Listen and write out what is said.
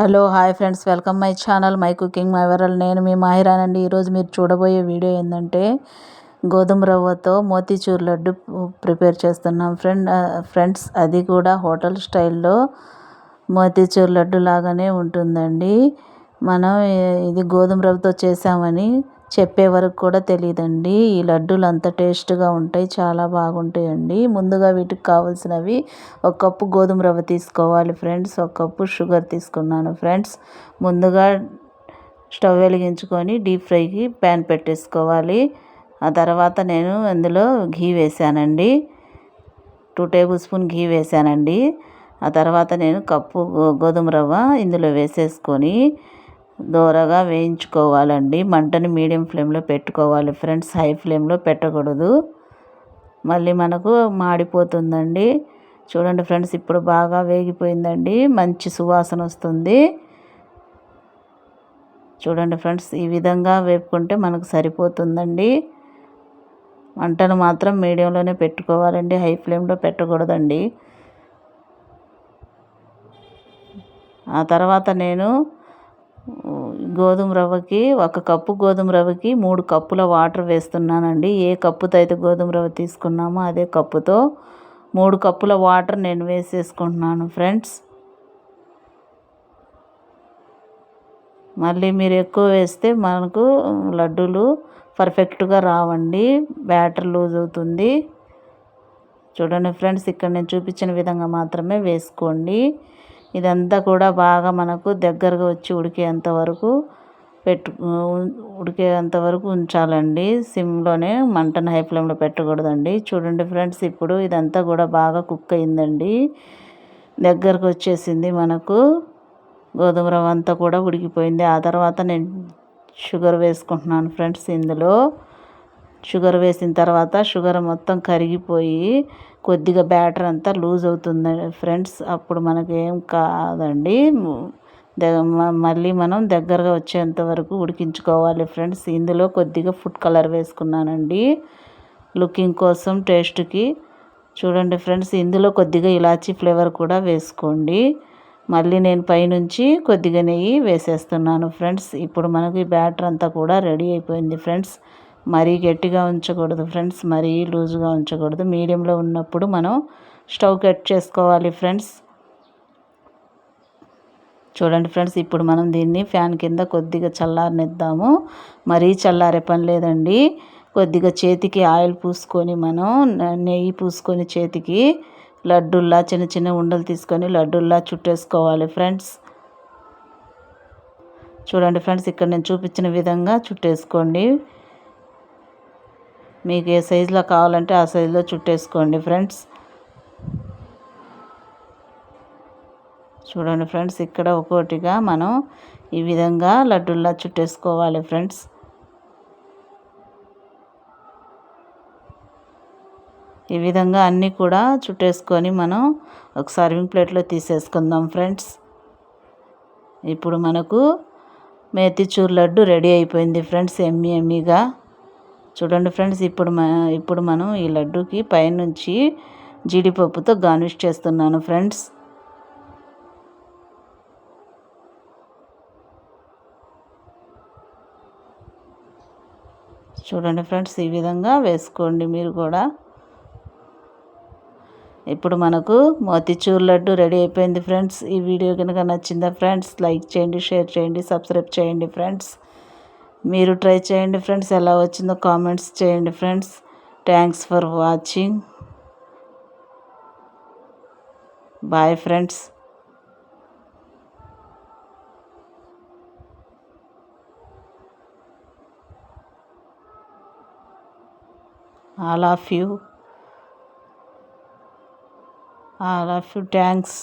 Hello hi friends. Welcome my channel my cooking my world నేను మీ మాహిరానండి. ఈరోజు మీరు చూడబోయే వీడియో ఏంటంటే గోధుమ రవ్వతో మోతీచూర్ లడ్డు ప్రిపేర్ చేస్తున్నాం ఫ్రెండ్ ఫ్రెండ్స్. అది కూడా హోటల్ స్టైల్లో మోతీచూర్ లడ్డు లాగానే ఉంటుందండి. మనం ఇది గోధుమ రవ్వతో చేసామని చెప్పే వరకు కూడా తెలియదండి ఈ లడ్డూలు అంత టేస్ట్గా ఉంటాయి చాలా బాగుంటాయండి. ముందుగా వీటికి కావాల్సినవి ఒక కప్పు గోధుమ రవ్వ తీసుకోవాలి ఫ్రెండ్స్. ఒక కప్పు షుగర్ తీసుకున్నాను ఫ్రెండ్స్. ముందుగా స్టవ్ వెలిగించుకొని డీప్ ఫ్రైకి ప్యాన్ పెట్టేసుకోవాలి. ఆ తర్వాత నేను అందులో ఘీ వేసానండి. టూ టేబుల్ స్పూన్ ఘీ వేసానండి. ఆ తర్వాత నేను కప్పు గోధుమ రవ్వ ఇందులో వేసేసుకొని దోరగా వేయించుకోవాలండి. మంటని మీడియం ఫ్లేమ్లో పెట్టుకోవాలి ఫ్రెండ్స్. హై ఫ్లేమ్లో పెట్టకూడదు. మళ్ళీ మనకు మాడిపోతుందండి. చూడండి ఫ్రెండ్స్ ఇప్పుడు బాగా వేగిపోయిందండి. మంచి సువాసన వస్తుంది. చూడండి ఫ్రెండ్స్ ఈ విధంగా వేపుకుంటే మనకు సరిపోతుందండి. మంటను మాత్రం మీడియంలోనే పెట్టుకోవాలండి. హై ఫ్లేమ్లో పెట్టకూడదండి. ఆ తర్వాత నేను గోధుమ రవ్వకి ఒక కప్పు గోధుమ రవ్వకి మూడు కప్పుల వాటర్ వేస్తున్నానండి. ఏ కప్పుతో అయితే గోధుమ రవ్వ తీసుకున్నామో అదే కప్పుతో మూడు కప్పుల వాటర్ నేను వేసేసుకుంటున్నాను ఫ్రెండ్స్. మళ్ళీ మీరు ఎక్కువ వేస్తే మనకు లడ్డూలు పర్ఫెక్ట్గా రావండి. బ్యాటర్ లూజ్ అవుతుంది. చూడండి ఫ్రెండ్స్ ఇక్కడ నేను చూపించిన విధంగా మాత్రమే వేసుకోండి. ఇదంతా కూడా బాగా మనకు దగ్గరగా వచ్చి ఉడికేంత వరకు పెట్టు ఉడికేంత వరకు ఉంచాలండి. సిమ్లోనే మంటను హై ఫ్లేమ్లో పెట్టకూడదండి. చూడండి ఫ్రెండ్స్ ఇప్పుడు ఇదంతా కూడా బాగా కుక్ అయిందండి. దగ్గరకు వచ్చేసింది మనకు. గోధుమ రవ్వ అంతా కూడా ఉడికిపోయింది. ఆ తర్వాత నేను షుగర్ వేసుకుంటున్నాను ఫ్రెండ్స్ ఇందులో. షుగర్ వేసిన తర్వాత షుగర్ మొత్తం కరిగిపోయి కొద్దిగా బ్యాటర్ అంతా లూజ్ అవుతుంది ఫ్రెండ్స్. అప్పుడు మనకి ఏం కాదండి మళ్ళీ మనం దగ్గరగా వచ్చేంత వరకు ఉడికించుకోవాలి ఫ్రెండ్స్. ఇందులో కొద్దిగా ఫుడ్ కలర్ వేసుకున్నానండి. లుకింగ్ కోసం టేస్ట్కి. చూడండి ఫ్రెండ్స్ ఇందులో కొద్దిగా ఇలాచీ ఫ్లేవర్ కూడా వేసుకోండి. మళ్ళీ నేను పైనుంచి కొద్దిగా నెయ్యి వేసేస్తున్నాను ఫ్రెండ్స్. ఇప్పుడు మనకి బ్యాటర్ అంతా కూడా రెడీ అయిపోయింది ఫ్రెండ్స్. మరీ గట్టిగా ఉంచకూడదు ఫ్రెండ్స్ మరీ లూజుగా ఉంచకూడదు. మీడియంలో ఉన్నప్పుడు మనం స్టవ్ కట్ చేసుకోవాలి ఫ్రెండ్స్. చూడండి ఫ్రెండ్స్ ఇప్పుడు మనం దీన్ని ఫ్యాన్ కింద కొద్దిగా చల్లారనిద్దాము. మరీ చల్లారే పని లేదండి. కొద్దిగా చేతికి ఆయిల్ పూసుకొని మనం నెయ్యి పూసుకొని చేతికి లడ్డుల్లా చిన్న చిన్న ఉండలు తీసుకొని లడ్డుల్లా చుట్టేసుకోవాలి ఫ్రెండ్స్. చూడండి ఫ్రెండ్స్ ఇక్కడ నేను చూపించిన విధంగా చుట్టేసుకోండి. మీకు ఏ సైజులో కావాలంటే ఆ సైజులో చుట్టేసుకోండి ఫ్రెండ్స్. చూడండి ఫ్రెండ్స్ ఇక్కడ ఒక్కొక్కటిగా మనం ఈ విధంగా లడ్డూల్లా చుట్టేసుకోవాలి ఫ్రెండ్స్. ఈ విధంగా అన్నీ కూడా చుట్టేసుకొని మనం ఒక సర్వింగ్ ప్లేట్లో తీసేసుకుందాం ఫ్రెండ్స్. ఇప్పుడు మనకు మేతిచూర్ లడ్డు రెడీ అయిపోయింది ఫ్రెండ్స్ ఎమ్మి ఎమ్మిగా. చూడండి ఫ్రెండ్స్ ఇప్పుడు ఇప్పుడు మనం ఈ లడ్డూకి పైనుంచి జీడిపప్పుతో గార్నిష్ చేస్తున్నాను ఫ్రెండ్స్. చూడండి ఫ్రెండ్స్ ఈ విధంగా వేసుకోండి మీరు కూడా. ఇప్పుడు మనకు మోతిచూర్ లడ్డు రెడీ అయిపోయింది ఫ్రెండ్స్. ఈ వీడియో కనుక నచ్చిందా ఫ్రెండ్స్ లైక్ చేయండి షేర్ చేయండి సబ్స్క్రైబ్ చేయండి ఫ్రెండ్స్. మీరు ట్రై చేయండి ఫ్రెండ్స్. ఎలా వచ్చిందో కామెంట్స్ చేయండి friends. Thanks for watching bye friends all of you all of you. Thanks